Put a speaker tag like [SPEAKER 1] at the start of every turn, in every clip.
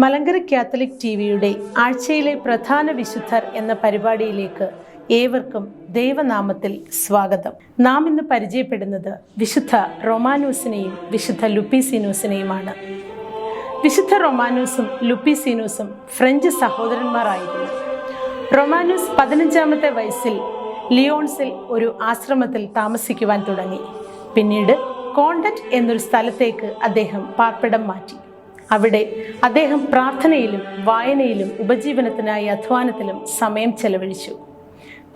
[SPEAKER 1] Malankara Catholic T വിയുടെ ആഴ്ചയിലെ പ്രധാന വിശുദ്ധർ എന്ന പരിപാടിയിലേക്ക് ഏവർക്കും ദൈവനാമത്തിൽ സ്വാഗതം. നാം ഇന്ന് പരിചയപ്പെടുന്നത് വിശുദ്ധ റൊമാനൂസിനെയും വിശുദ്ധ ലുപ്പീസീനൂസിനെയുമാണ്. വിശുദ്ധ റൊമാനൂസും ലുപ്പീസീനൂസും ഫ്രഞ്ച് സഹോദരന്മാരായിരുന്നു. റൊമാനൂസ് പതിനഞ്ചാമത്തെ വയസ്സിൽ ലിയോൺസിൽ ഒരു ആശ്രമത്തിൽ താമസിക്കുവാൻ തുടങ്ങി. പിന്നീട് കോണ്ടറ്റ് എന്നൊരു സ്ഥലത്തേക്ക് അദ്ദേഹം പാർപ്പിടം മാറ്റി. അവിടെ അദ്ദേഹം പ്രാർത്ഥനയിലും വായനയിലും ഉപജീവനത്തിനായി അധ്വാനത്തിലും സമയം ചെലവഴിച്ചു.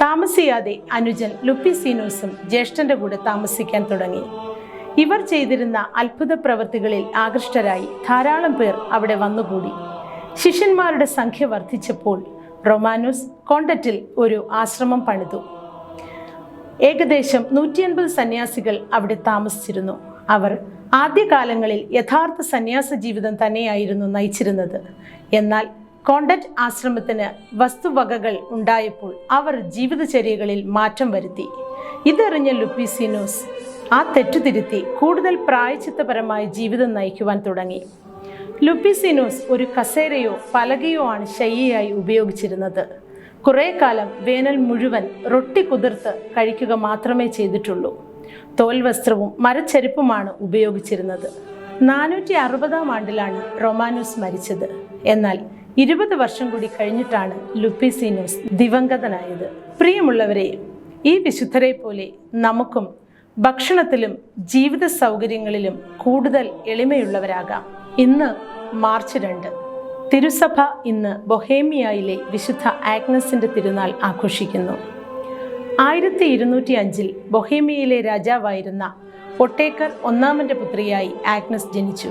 [SPEAKER 1] താമസിയാതെ അനുജൻ ലുപ്പിസീനോസും ജ്യേഷ്ഠന്റെ കൂടെ താമസിക്കാൻ തുടങ്ങി. ഇവർ ചെയ്തിരുന്ന അത്ഭുത പ്രവൃത്തികളിൽ ആകൃഷ്ടരായി ധാരാളം പേർ അവിടെ വന്നുകൂടി. ശിഷ്യന്മാരുടെ സംഖ്യ വർദ്ധിച്ചപ്പോൾ റൊമാനോസ് കോണ്ടറ്റിൽ ഒരു ആശ്രമം പണിതു. ഏകദേശം നൂറ്റി അൻപത് സന്യാസികൾ അവിടെ താമസിച്ചിരുന്നു. അവർ ആദ്യകാലങ്ങളിൽ യഥാർത്ഥ സന്യാസ ജീവിതം തന്നെയായിരുന്നു നയിച്ചിരുന്നത്. എന്നാൽ കോണ്ടക്ട് ആശ്രമത്തിന് വസ്തുവകകൾ ഉണ്ടായപ്പോൾ അവർ ജീവിതചര്യകളിൽ മാറ്റം വരുത്തി. ഇതറിഞ്ഞ ലുപ്പിസിനോസ് ആ തെറ്റുതിരുത്തി കൂടുതൽ പ്രായച്ചിത്തപരമായ ജീവിതം നയിക്കുവാൻ തുടങ്ങി. ലുപ്പിസിനോസ് ഒരു കസേരയോ പലകയോ ആണ് ശയ്യയായി ഉപയോഗിച്ചിരുന്നത്. കുറേ കാലം വേനൽ മുഴുവൻ റൊട്ടി കുതിർത്ത് കഴിക്കുക മാത്രമേ ചെയ്തിട്ടുള്ളൂ. തോൽവസ്ത്രവും മരച്ചെരുപ്പുമാണ് ഉപയോഗിച്ചിരുന്നത്. നാനൂറ്റി അറുപതാം ആണ്ടിലാണ് റൊമാനോസ് മരിച്ചത്. എന്നാൽ ഇരുപത് വർഷം കൂടി കഴിഞ്ഞിട്ടാണ് ലുപ്പിസീനോസ് ദിവംഗതനായത്. പ്രിയമുള്ളവരെ ഈ വിശുദ്ധരെ പോലെ നമുക്കും ഭക്ഷണത്തിലും ജീവിത സൗകര്യങ്ങളിലും കൂടുതൽ എളിമയുള്ളവരാകാം. ഇന്ന് മാർച്ച് രണ്ട്. തിരുസഭ ഇന്ന് ബൊഹേമിയയിലെ വിശുദ്ധ ആഗ്നസിന്റെ തിരുനാൾ ആഘോഷിക്കുന്നു. ആയിരത്തി ഇരുന്നൂറ്റി അഞ്ചിൽ ബൊഹേമിയയിലെ രാജാവായിരുന്ന ഒട്ടേക്കർ ഒന്നാമന്റെ പുത്രിയായി ആഗ്നസ് ജനിച്ചു.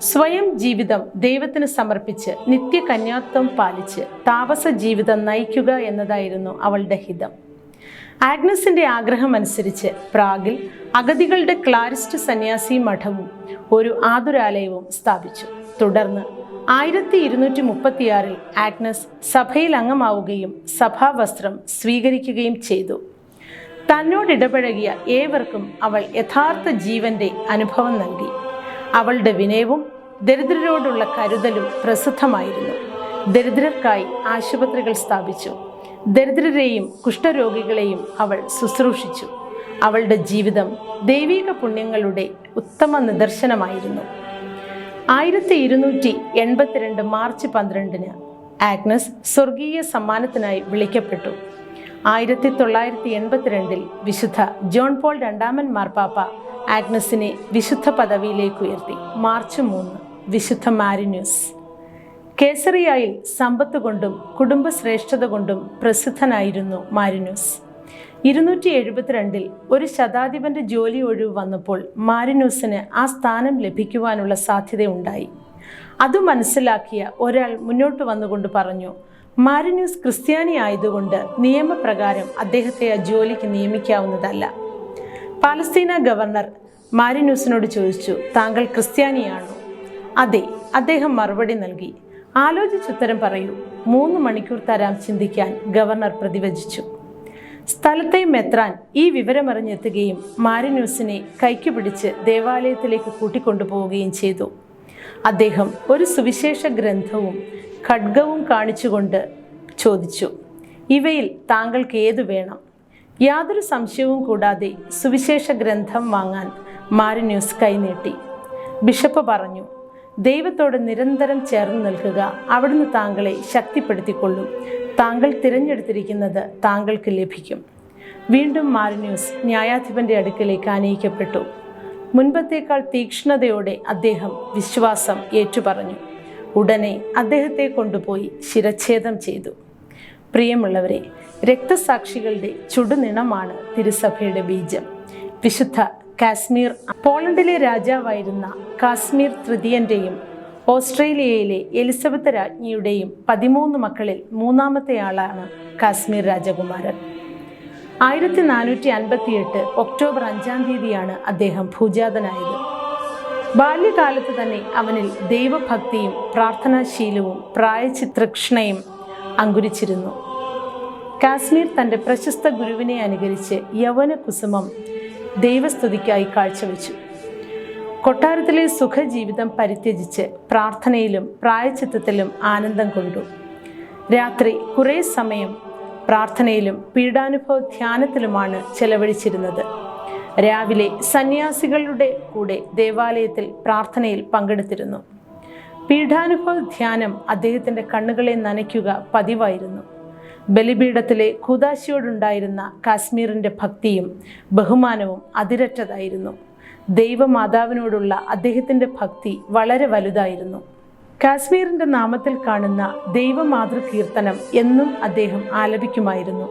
[SPEAKER 1] സ്വയം ജീവിതം ദൈവത്തിന് സമർപ്പിച്ച് നിത്യകന്യാത്വം പാലിച്ച് താപസ ജീവിതം നയിക്കുക എന്നതായിരുന്നു അവളുടെ ഹിതം. ആഗ്നസിന്റെ ആഗ്രഹം അനുസരിച്ച് പ്രാഗിൽ അഗതികളുടെ ക്ലാരിസ്റ്റ് സന്യാസി മഠവും ഒരു ആതുരാലയവും സ്ഥാപിച്ചു. തുടർന്ന് ആയിരത്തി ഇരുന്നൂറ്റി മുപ്പത്തിയാറിൽ ആഗ്നസ് സഭയിൽ അംഗമാവുകയും സഭാവസ്ത്രം സ്വീകരിക്കുകയും ചെയ്തു. തന്നോട് ഇടപഴകിയ ഏവർക്കും അവൾ യഥാർത്ഥ ജീവന്റെ അനുഭവം നൽകി. അവളുടെ വിനയവും ദരിദ്രരോടുള്ള കരുതലും പ്രസിദ്ധമായിരുന്നു. ദരിദ്രർക്കായി ആശുപത്രികൾ സ്ഥാപിച്ചു. ദരിദ്രരെയും കുഷ്ഠരോഗികളെയും അവൾ ശുശ്രൂഷിച്ചു. അവളുടെ ജീവിതം ദൈവിക പുണ്യങ്ങളുടെ ഉത്തമ നിദർശനമായിരുന്നു. ആയിരത്തി ഇരുന്നൂറ്റി എൺപത്തിരണ്ട് മാർച്ച് പന്ത്രണ്ടിന് ആഗ്നസ് സ്വർഗീയ സമ്മാനത്തിനായി വിളിക്കപ്പെട്ടു. ആയിരത്തി തൊള്ളായിരത്തി എൺപത്തിരണ്ടിൽ വിശുദ്ധ ജോൺ പോൾ രണ്ടാമൻ മാർപ്പാപ്പ ആഗ്നസിനെ വിശുദ്ധ പദവിയിലേക്ക് ഉയർത്തി. മാർച്ച് മൂന്ന് വിശുദ്ധ മാരിന്യൂസ്. കേസറിയായിൽ സമ്പത്ത് കൊണ്ടും കുടുംബശ്രേഷ്ഠത കൊണ്ടും പ്രസിദ്ധനായിരുന്നു മാരിന്യൂസ്. ഇരുന്നൂറ്റി എഴുപത്തിരണ്ടിൽ ഒരു ശതാധിപന്റെ ജോലി ഒഴിവ് വന്നപ്പോൾ മാരിനൂസിന് ആ സ്ഥാനം ലഭിക്കുവാനുള്ള സാധ്യതയുണ്ടായി. അത് മനസ്സിലാക്കിയ ഒരാൾ മുന്നോട്ട് വന്നുകൊണ്ട് പറഞ്ഞു മാരിനൂസ് ക്രിസ്ത്യാനി ആയതുകൊണ്ട് നിയമപ്രകാരം അദ്ദേഹത്തെ ആ ജോലിക്ക് നിയമിക്കാവുന്നതല്ല. പാലസ്തീന ഗവർണർ മാരിനൂസിനോട് ചോദിച്ചു താങ്കൾ ക്രിസ്ത്യാനിയാണോ? അതെ അദ്ദേഹം മറുപടി നൽകി. ആലോചിച്ചുത്തരം പറയൂ. മൂന്ന് മണിക്കൂർ തരാം ചിന്തിക്കാൻ ഗവർണർ പ്രതിവചിച്ചു. സ്ഥലത്തെ മെത്രാൻ ഈ വിവരമറിഞ്ഞെത്തുകയും മാരിന്യൂസിനെ കൈക്ക് പിടിച്ച് ദേവാലയത്തിലേക്ക് കൂട്ടിക്കൊണ്ടുപോവുകയും ചെയ്തു. അദ്ദേഹം ഒരു സുവിശേഷ ഗ്രന്ഥവും ഖഡ്ഗവും കാണിച്ചുകൊണ്ട് ചോദിച്ചു ഇവയിൽ താങ്കൾക്ക് ഏതു വേണം യാതൊരു സംശയവും കൂടാതെ സുവിശേഷ ഗ്രന്ഥം വാങ്ങാൻ മാരിന്യൂസ് കൈനീട്ടി ബിഷപ്പ് പറഞ്ഞു ദൈവത്തോട് നിരന്തരം ചേർന്ന് നിൽക്കുക. അവിടുന്ന് താങ്കളെ ശക്തിപ്പെടുത്തിക്കൊള്ളും. താങ്കൾ തിരഞ്ഞെടുത്തിരിക്കുന്നത് താങ്കൾക്ക് ലഭിക്കും. വീണ്ടും മാരിന്യൂസ് ന്യായാധിപന്റെ അടുക്കലേക്ക് ആനയിക്കപ്പെട്ടു. മുൻപത്തേക്കാൾ തീക്ഷ്ണതയോടെ അദ്ദേഹം വിശ്വാസം ഏറ്റുപറഞ്ഞു. ഉടനെ അദ്ദേഹത്തെ കൊണ്ടുപോയി ശിരച്ഛേദം ചെയ്തു. പ്രിയമുള്ളവരെ രക്തസാക്ഷികളുടെ ചുടുനിണമാണ് തിരുസഭയുടെ ബീജം. വിശുദ്ധ കാശ്മീർ പോളണ്ടിലെ രാജാവായിരുന്ന കാശ്മീർ തൃതീയന്റെയും ഓസ്ട്രേലിയയിലെ എലിസബത്ത് രാജ്ഞിയുടെയും പതിമൂന്ന് മക്കളിൽ മൂന്നാമത്തെ ആളാണ് കാശ്മീർ രാജകുമാരൻ. ആയിരത്തി നാനൂറ്റി അൻപത്തിയെട്ട് ഒക്ടോബർ അഞ്ചാം തീയതിയാണ് അദ്ദേഹം ഭൂജാതനായത്. ബാല്യകാലത്ത് തന്നെ അവനിൽ ദൈവഭക്തിയും പ്രാർത്ഥനാശീലവും പ്രായചിത്രക്ഷണയും അങ്കുരിച്ചിരുന്നു. കാശ്മീർ തന്റെ പ്രശസ്ത ഗുരുവിനെ അനുകരിച്ച് യവന കുസുമം ദൈവസ്തുതിക്കായി കാഴ്ചവെച്ചു. കൊട്ടാരത്തിലെ സുഖജീവിതം പരിത്യജിച്ച് പ്രാർത്ഥനയിലും പ്രായച്ചിത്തത്തിലും ആനന്ദം കൊണ്ടു. രാത്രി കുറേ സമയം പ്രാർത്ഥനയിലും പീഡാനുഭവ ധ്യാനത്തിലുമാണ് ചെലവഴിച്ചിരുന്നത്. രാവിലെ സന്യാസികളുടെ കൂടെ ദേവാലയത്തിൽ പ്രാർത്ഥനയിൽ പങ്കെടുത്തിരുന്നു. പീഠാനുഭവ ധ്യാനം അദ്ദേഹത്തിന്റെ കണ്ണുകളെ നനയ്ക്കുക പതിവായിരുന്നു. ബലിപീഠത്തിലെ ഖുദാശിയോടുണ്ടായിരുന്ന കാശ്മീരിന്റെ ഭക്തിയും ബഹുമാനവും അതിരറ്റതായിരുന്നു. ദൈവമാതാവിനോടുള്ള അദ്ദേഹത്തിന്റെ ഭക്തി വളരെ വലുതായിരുന്നു. കാശ്മീരിന്റെ നാമത്തിൽ കാണുന്ന ദൈവമാതൃ കീർത്തനം എന്നും അദ്ദേഹം ആലപിക്കുമായിരുന്നു.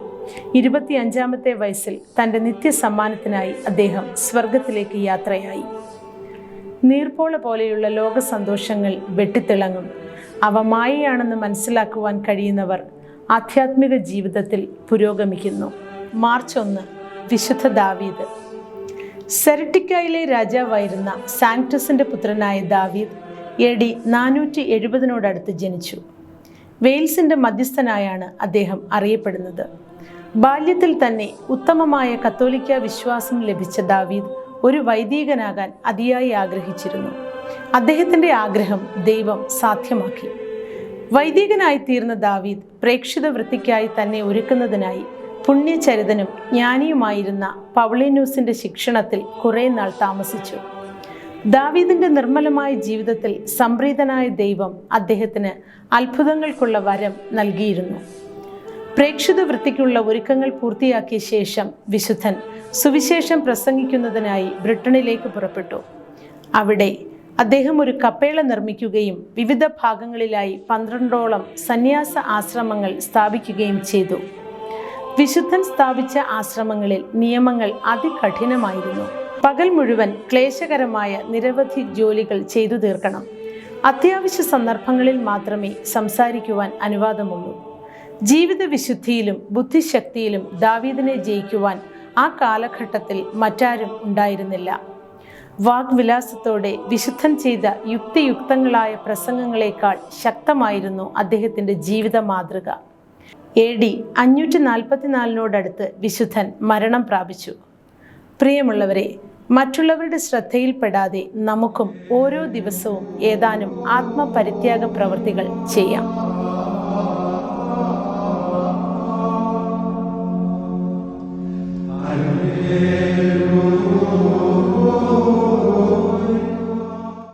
[SPEAKER 1] ഇരുപത്തിയഞ്ചാമത്തെ വയസ്സിൽ തന്റെ നിത്യസമ്മാനത്തിനായി അദ്ദേഹം സ്വർഗത്തിലേക്ക് യാത്രയായി. നീർപ്പോള പോലെയുള്ള ലോക സന്തോഷങ്ങൾ വെട്ടിത്തിളങ്ങും. അവ മായയാണെന്ന് മനസ്സിലാക്കുവാൻ കഴിയുന്നവർ ആധ്യാത്മിക ജീവിതത്തിൽ പുരോഗമിക്കുന്നു. മാർച്ച് ഒന്ന് വിശുദ്ധ ദാവീദ്. സെരട്ടിക്കായിലെ രാജാവായിരുന്ന സാങ്ടസിന്റെ പുത്രനായ ദാവീദ് എ ഡി നാനൂറ്റി എഴുപതിനോടടുത്ത് ജനിച്ചു. വെയിൽസിന്റെ മധ്യസ്ഥനായാണ് അദ്ദേഹം അറിയപ്പെടുന്നത്. ബാല്യത്തിൽ തന്നെ ഉത്തമമായ കത്തോലിക്ക വിശ്വാസം ലഭിച്ച ദാവീദ് ഒരു വൈദികനാകാൻ അതിയായി ആഗ്രഹിച്ചിരുന്നു. അദ്ദേഹത്തിന്റെ ആഗ്രഹം ദൈവം സാധ്യമാക്കി. വൈദികനായി തീർന്ന ദാവീദ് പ്രേക്ഷിത വൃത്തിക്കായി തന്നെ ഒരുക്കുന്നതിനായി പുണ്യചരിതനും ജ്ഞാനിയുമായിരുന്ന പവളിനൂസിന്റെ ശിക്ഷണത്തിൽ കുറേ നാൾ താമസിച്ചു. ദാവീദിന്റെ നിർമ്മലമായ ജീവിതത്തിൽ സംപ്രീതനായ ദൈവം അദ്ദേഹത്തിന് അത്ഭുതങ്ങൾക്കുള്ള വരം നൽകിയിരുന്നു. പ്രേക്ഷിത വൃത്തിക്കുള്ള ഒരുക്കങ്ങൾ പൂർത്തിയാക്കിയ ശേഷം വിശുദ്ധൻ സുവിശേഷം പ്രസംഗിക്കുന്നതിനായി ബ്രിട്ടനിലേക്ക് പുറപ്പെട്ടു. അവിടെ അദ്ദേഹം ഒരു കപ്പേള നിർമ്മിക്കുകയും വിവിധ ഭാഗങ്ങളിലായി പന്ത്രണ്ടോളം സന്യാസ ആശ്രമങ്ങൾ സ്ഥാപിക്കുകയും ചെയ്തു. വിശുദ്ധൻ സ്ഥാപിച്ച ആശ്രമങ്ങളിൽ നിയമങ്ങൾ അതികഠിനമായിരുന്നു. പകൽ മുഴുവൻ ക്ലേശകരമായ നിരവധി ജോലികൾ ചെയ്തു തീർക്കണം. അത്യാവശ്യ സന്ദർഭങ്ങളിൽ മാത്രമേ സംസാരിക്കുവാൻ അനുവാദമുള്ളൂ. ജീവിത വിശുദ്ധിയിലും ബുദ്ധിശക്തിയിലും ദാവീദിനെ ജയിക്കുവാൻ ആ കാലഘട്ടത്തിൽ മറ്റാരും ഉണ്ടായിരുന്നില്ല. വാഗ്വിലാസത്തോടെ വിശുദ്ധം ചെയ്ത യുക്തിയുക്തങ്ങളായ പ്രസംഗങ്ങളെക്കാൾ ശക്തമായിരുന്നു അദ്ദേഹത്തിന്റെ ജീവിത മാതൃക. എ ഡി അഞ്ഞൂറ്റി നാൽപ്പത്തിനാലിനോടടുത്ത് വിശുദ്ധൻ മരണം പ്രാപിച്ചു. പ്രിയമുള്ളവരെ മറ്റുള്ളവരുടെ ശ്രദ്ധയിൽപ്പെടാതെ നമുക്കും ഓരോ ദിവസവും ഏതാനും ആത്മപരിത്യാഗ പ്രവൃത്തികൾ ചെയ്യാം.
[SPEAKER 2] Alleluia.